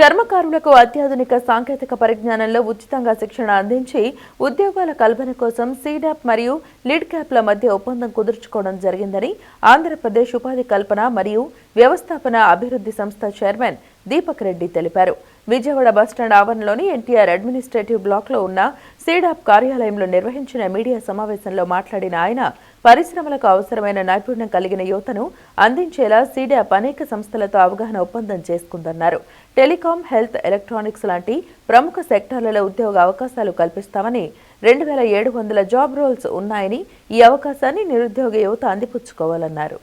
చర్మకారులకు అత్యాధునిక సాంకేతిక పరిజ్ఞానంలో ఉచితంగా శిక్షణ అందించి ఉద్యోగాల కల్పన కోసం సీడాప్ మరియు లిడ్ క్యాప్ల మధ్య ఒప్పందం కుదుర్చుకోవడం జరిగిందని ఆంధ్రప్రదేశ్ ఉపాధి కల్పన మరియు వ్యవస్థాపన అభివృద్ధి సంస్థ చైర్మన్ దీపక్ రెడ్డి తెలిపారు. విజయవాడ బస్టాండ్ ఆవరణలోని ఎన్టీఆర్ అడ్మినిస్ట్రేటివ్ బ్లాక్లో ఉన్న సీడాప్ కార్యాలయంలో నిర్వహించిన మీడియా సమావేశంలో మాట్లాడిన ఆయన పరిశ్రమలకు అవసరమైన నైపుణ్యం కలిగిన యువతను అందించేలా సీడాప్ అనేక సంస్థలతో అవగాహన ఒప్పందం చేసుకుందన్నారు. టెలికాం హెల్త్ ఎలక్ట్రానిక్స్ లాంటి ప్రముఖ సెక్టార్లలో ఉద్యోగ అవకాశాలు కల్పిస్తామని రెండు వేల ఏడు వందల జాబ్ రోల్స్ ఉన్నాయని ఈ అవకాశాన్ని నిరుద్యోగ యువత అందిపుచ్చుకోవాలన్నారు.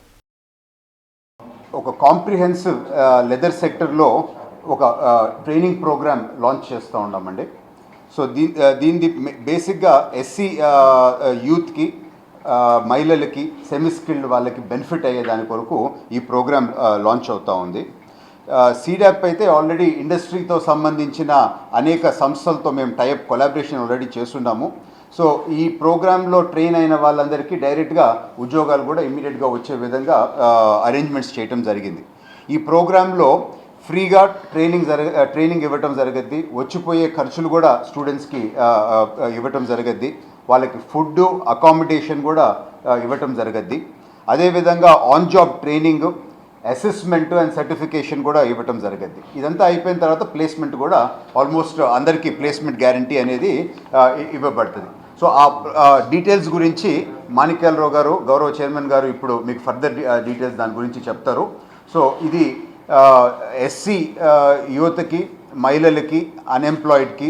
ఒక కాంప్రిహెన్సివ్ లెదర్ సెక్టర్లో ఒక ట్రైనింగ్ ప్రోగ్రామ్ లాంచ్ చేస్తూ ఉన్నామండి. సో దీ దీనిది బేసిక్గా ఎస్సీ యూత్కి మహిళలకి సెమీ స్కిల్డ్ వాళ్ళకి బెనిఫిట్ అయ్యే దాని కొరకు ఈ ప్రోగ్రామ్ లాంచ్ అవుతూ ఉంది. సీడాప్ అయితే ఆల్రెడీ ఇండస్ట్రీతో సంబంధించిన అనేక సంస్థలతో మేము టైప్ కొలాబరేషన్ ఆల్రెడీ చేస్తున్నాము. సో ఈ ప్రోగ్రాంలో ట్రైన్ అయిన వాళ్ళందరికీ డైరెక్ట్గా ఉద్యోగాలు కూడా ఇమీడియట్గా వచ్చే విధంగా అరేంజ్మెంట్స్ చేయటం జరిగింది. ఈ ప్రోగ్రాంలో ఫ్రీగా ట్రైనింగ్ జరగ ట్రైనింగ్ ఇవ్వటం జరగద్ది. వచ్చిపోయే ఖర్చులు కూడా స్టూడెంట్స్కి ఇవ్వటం జరగద్ది. వాళ్ళకి ఫుడ్ అకామిడేషన్ కూడా ఇవ్వటం జరగద్ది. అదేవిధంగా on job training assessment and certification కూడా ఇవ్వటం జరగద్ది. ఇదంతా అయిపోయిన తర్వాత ప్లేస్మెంట్ కూడా ఆల్మోస్ట్ అందరికీ ప్లేస్మెంట్ గ్యారంటీ అనేది ఇవ్వబడుతుంది. సో ఆ డీటెయిల్స్ గురించి మాణిక్యాలరావు గారు గౌరవ చైర్మన్ గారు ఇప్పుడు మీకు ఫర్దర్ డీటెయిల్స్ దాని గురించి చెప్తారు. సో ఇది ఎస్సీ యువతకి మహిళలకి అన్ఎంప్లాయిడ్కి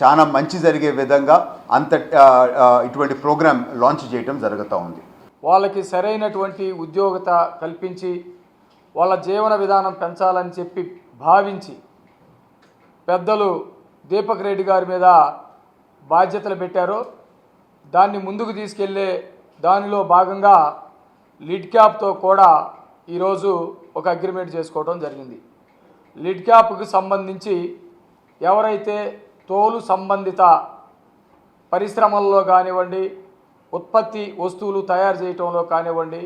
చాలా మంచి జరిగే విధంగా అంత ఇటువంటి ప్రోగ్రామ్ లాంచ్ చేయటం జరుగుతూ ఉంది. వాళ్ళకి సరైనటువంటి ఉద్యోగత కల్పించి వాళ్ళ జీవన విధానం పెంచాలని చెప్పి భావించి పెద్దలు దీపక్ రెడ్డి గారి మీద బాధ్యతలు పెట్టారు. దాన్ని ముందుకు తీసుకెళ్ళే దానిలో భాగంగా లిడ్ క్యాప్తో కూడా ఈరోజు ఒక అగ్రిమెంట్ చేసుకోవడం జరిగింది. లిడ్ క్యాప్కి సంబంధించి ఎవరైతే తోలు సంబంధిత పరిశ్రమల్లో కానివ్వండి ఉత్పత్తి వస్తువులు తయారు చేయటంలో కానివ్వండి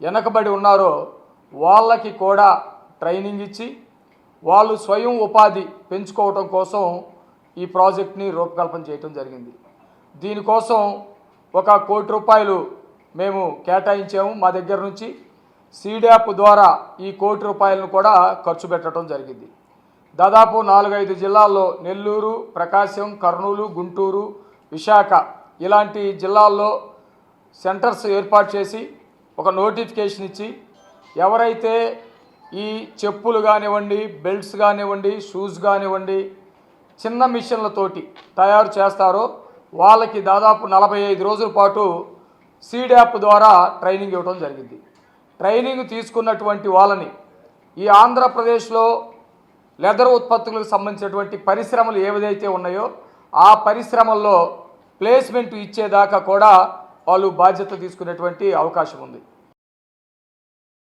వెనకబడి ఉన్నారో వాళ్ళకి కూడా ట్రైనింగ్ ఇచ్చి వాళ్ళు స్వయం ఉపాధి పెంచుకోవటం కోసం ఈ ప్రాజెక్ట్ని రూపకల్పన చేయటం జరిగింది. దీనికోసం ఒక కోటి రూపాయలు మేము కేటాయించాము మా దగ్గర నుంచి. సీడ్యాప్ ద్వారా ఈ కోటి రూపాయలను కూడా ఖర్చు పెట్టడం జరిగింది. దాదాపు నాలుగైదు జిల్లాల్లో నెల్లూరు ప్రకాశం కర్నూలు గుంటూరు విశాఖ ఇలాంటి జిల్లాల్లో సెంటర్స్ ఏర్పాటు చేసి ఒక నోటిఫికేషన్ ఇచ్చి ఎవరైతే ఈ చెప్పులు కానివ్వండి బెల్ట్స్ కానివ్వండి షూస్ కానివ్వండి చిన్న మిషన్లతోటి తయారు చేస్తారో వాళ్ళకి దాదాపు నలభై ఐదు రోజుల పాటు సీడ్యాప్ ద్వారా ట్రైనింగ్ ఇవ్వడం జరిగింది. ట్రైనింగ్ తీసుకున్నటువంటి వాళ్ళని ఈ ఆంధ్రప్రదేశ్లో లెదర్ ఉత్పత్తులకు సంబంధించినటువంటి పరిశ్రమలు ఏవైతే ఉన్నాయో ఆ పరిశ్రమల్లో ప్లేస్మెంట్ ఇచ్చేదాకా కూడా వాళ్ళు బాధ్యత తీసుకునేటువంటి అవకాశం ఉంది.